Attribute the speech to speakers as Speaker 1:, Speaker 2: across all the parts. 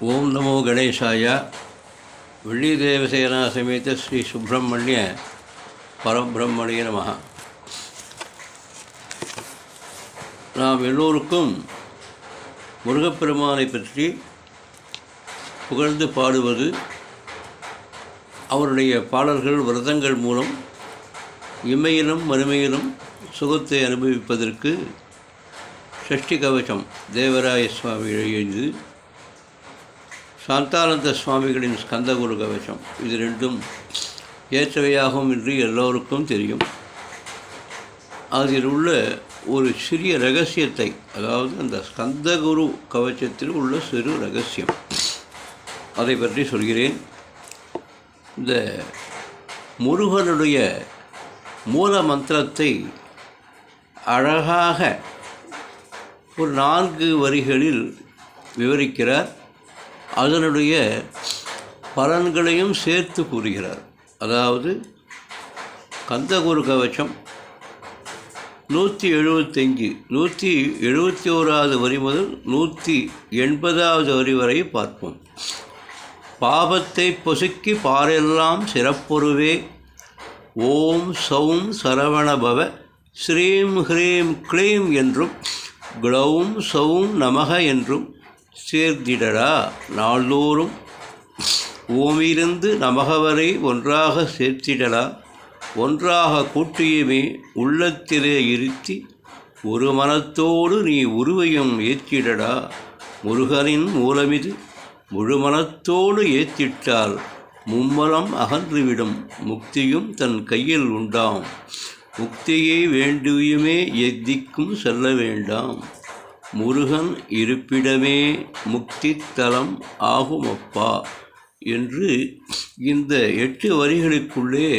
Speaker 1: ஓம் நமோ கணேசாயா வெள்ளி தேவசேனா சமேத ஸ்ரீ சுப்பிரமணிய பரபிரம்மணிய நமகா நாம் எல்லோருக்கும் முருகப்பெருமானை பற்றி புகழ்ந்து பாடுவது அவருடைய பாடல்கள் விரதங்கள் மூலம் இம்மையிலும் மறுமையிலும் சுகத்தை அனுபவிப்பதற்கு சஷ்டி கவசம் தேவராய சுவாமி எழுந்து சாந்தானந்த சுவாமிகளின் ஸ்கந்தகுரு கவசம். இது ரெண்டும் ஏற்றவையாகும் என்று எல்லோருக்கும் தெரியும். அதில் உள்ள ஒரு சிறிய ரகசியத்தை அதாவது அந்த ஸ்கந்தகுரு கவச்சத்தில் உள்ள சிறு ரகசியம் அதை பற்றி சொல்கிறேன். இந்த முருகனுடைய மூல மந்திரத்தை அழகாக ஒரு நான்கு வரிகளில் விவரிக்கிறார். அதனுடைய பலன்களையும் சேர்த்து கூறுகிறார். அதாவது கந்தகுரு கவச்சம் நூற்றி எழுபத்தஞ்சு நூற்றி எழுபத்தி ஓராவது வரி முதல் நூற்றி எண்பதாவது வரி வரை பார்ப்போம். பாபத்தை பொசுக்கி பாரெல்லாம் சிறப்புருவே ஓம் சௌம் சரவணபவ ஸ்ரீம் ஹ்ரீம் க்ளீம் என்றும் க்ளௌம் சௌம் நமக என்றும் சேர்த்திடடா நாள்தோறும் ஓமிலிருந்து நமகவரை ஒன்றாக சேர்த்திடடா. ஒன்றாக கூட்டியுமே உள்ளத்திலே இருத்தி ஒரு மனத்தோடு நீ உருவையும் ஏற்றிடடா. முருகனின் மூலமிது முழு மனத்தோடு ஏற்றிட்டால் மும்மலம் அகன்றுவிடும். முக்தியும் தன் கையில் உண்டாம். முக்தியை வேண்டியுமே எத்திக்கும் செல்ல வேண்டாம். முருகன் இருப்பிடமே முக்தித்தலம் ஆகுமப்பா என்று இந்த எட்டு வரிகளுக்குள்ளே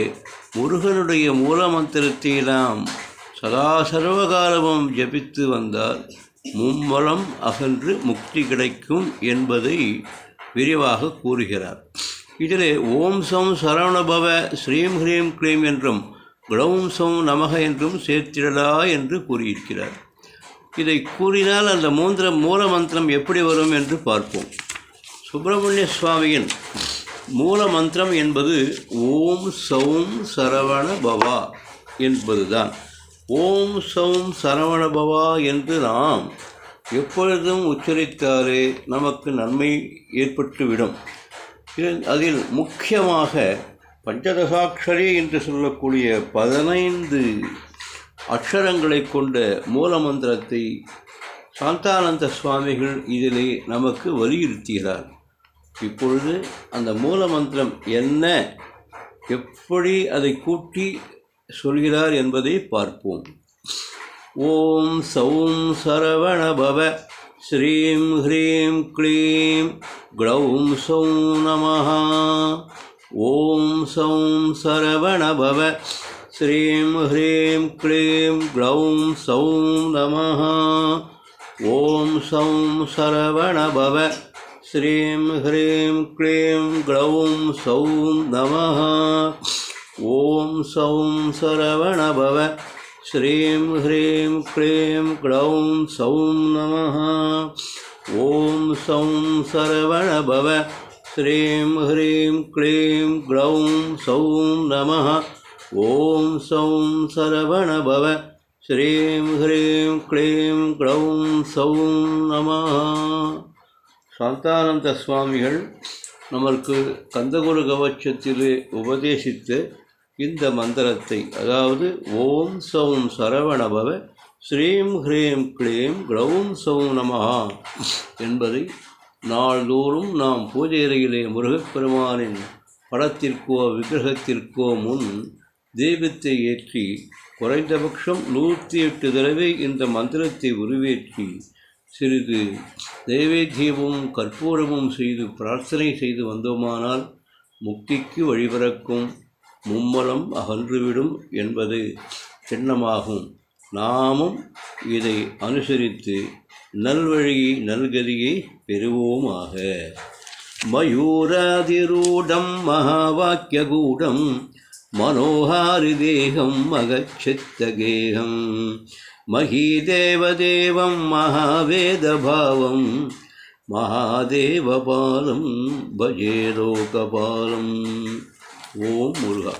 Speaker 1: முருகனுடைய மூலமந்திரத்தை நாம் சதா சர்வகாலமும் ஜபித்து வந்தால் மும்மலம் அகன்று முக்தி கிடைக்கும் என்பதை விரிவாக கூறுகிறார். இதிலே ஓம் சம் சரவணபவ ஸ்ரீம் ஹ்ரீம் க்ளீம் என்றும் குளவும் சம் நமக என்றும் சேர்த்திடலா என்று கூறியிருக்கிறார். இதை கூறினால் அந்த மூந்திர மூல மந்திரம் எப்படி வரும் என்று பார்ப்போம். சுப்பிரமணிய சுவாமியின் மூல மந்திரம் என்பது ஓம் சௌம் சரவண பவா என்பதுதான். ஓம் சௌம் சரவண பவா என்று நாம் எப்பொழுதும் உச்சரித்தாலே நமக்கு நன்மை ஏற்பட்டுவிடும். அதில் முக்கியமாக பஞ்சதசாட்சரி என்று சொல்லக்கூடிய பதினைந்து அக்ஷரங்களை கொண்ட மூலமந்திரத்தை சாந்தானந்த சுவாமிகள் இதிலே நமக்கு வலியுறுத்துகிறார் இப்பொழுது அந்த மூலமந்திரம் என்ன எப்படி அதை கூட்டி சொல்கிறார் என்பதை பார்ப்போம். ஓம் சௌம் சரவண பவ ஸ்ரீம் ஹ்ரீம் க்ளீம் க்ளௌம் சௌ நம ஓம் சௌம் சரவண श्रीं ह्रीं क्लीं ग्लौं सौं नमः। ॐ सौं सरवणभव श्रीं ह्रीं क्लीं ग्लौं सौं नमः। ॐ सौं सरवणभव श्रीं ह्रीं क्लीं ग्लौं सौं नमः। ॐ सौं सरवणभव श्रीं ह्रीं क्लीं ग्लौं सौं नमः। ஓம் சௌம் சரவணபவ ஸ்ரீம் ஹ்ரீம் க்ளீம் க்ளௌம் சௌம் நமः. சாந்தானந்த சுவாமிகள் நமக்கு கந்தகுரு கவச்சத்திலே உபதேசித்த இந்த மந்திரத்தை அதாவது ஓம் சௌம் சரவணபவ ஸ்ரீம் ஹ்ரீம் க்ளீம் க்ளௌம் சௌம் நமஹா என்பதை நாள்தோறும் நாம் பூஜை அறையிலே முருகப்பெருமானின் படத்திற்கோ விக்கிரகத்திற்கோ முன் தெய்வத்தை ஏற்றி குறைந்தபட்சம் நூற்றி எட்டு தடவை இந்த மந்திரத்தை உருவேற்றி சிறிது தெய்வேத்தியமும் கற்பூரமும் செய்து பிரார்த்தனை செய்து வந்தோமானால் முக்திக்கு வழிபிறக்கும் மும்மலம் அகன்றுவிடும் என்பது சின்னமாகும். நாமும் இதை அனுசரித்து நல்வழியை நல்கதியை பெறுவோமாக. மயூராதிரூடம் மகாவாக்கியகூடம் மனோஹாரி தேகம் மகச்சித்த கேகம். மகீதேவதேவம் மகாவேதபாவம். மகாதேவபாலம் பஜே ஓம் முருகா.